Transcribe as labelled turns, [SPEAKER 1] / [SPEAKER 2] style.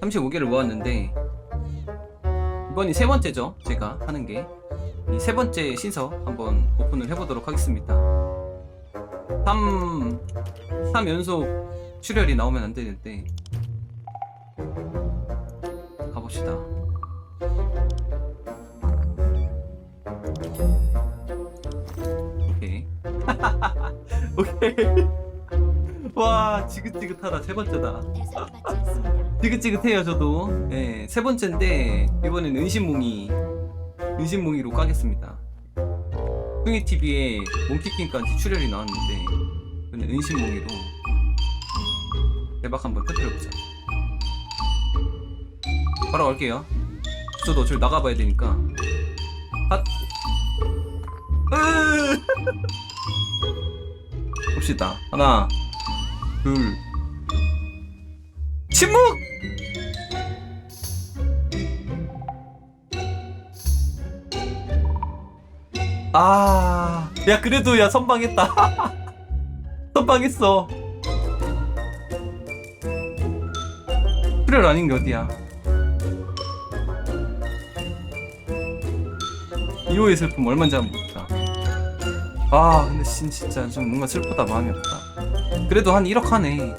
[SPEAKER 1] (35개를) 모았는데 이번이 세 번째죠 제가 하는 게. 이 세 번째 신석 한번 오픈을 해보도록 하겠습니다. 3 3연속 출혈이 나오면 안 되는데 가봅시다 오케이. 와 지긋지긋하다. 세
[SPEAKER 2] 번째다.
[SPEAKER 1] 지긋지긋해요 저도. 예, 세 번째인데 이번엔 은신몽이 은신몽이로 까겠습니다. 흥이TV에 몽키킹까지 출연이 나왔는데 이번엔 은신몽이로 대박 한번 터뜨려보자. 바로 갈게요. 저도 어차피 나가봐야 되니까. 핫. 으 봅시다 하나 둘 침묵 아, 야 그래도 야 선방했다. 선방했어. 출혈 아닌 게 어디야? 2호의 슬픔 얼마인지 한번 봅시다. 아, 근데 진, 진짜 좀 뭔가 슬프다 마음이 없다. 그래도 한 1억 하네.